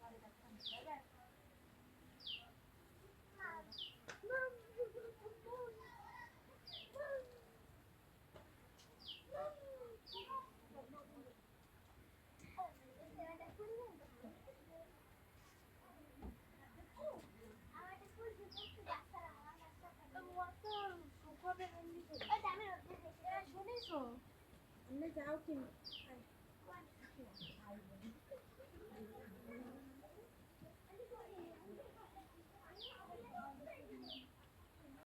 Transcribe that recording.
দেখো শুনিস যাও কিন্তু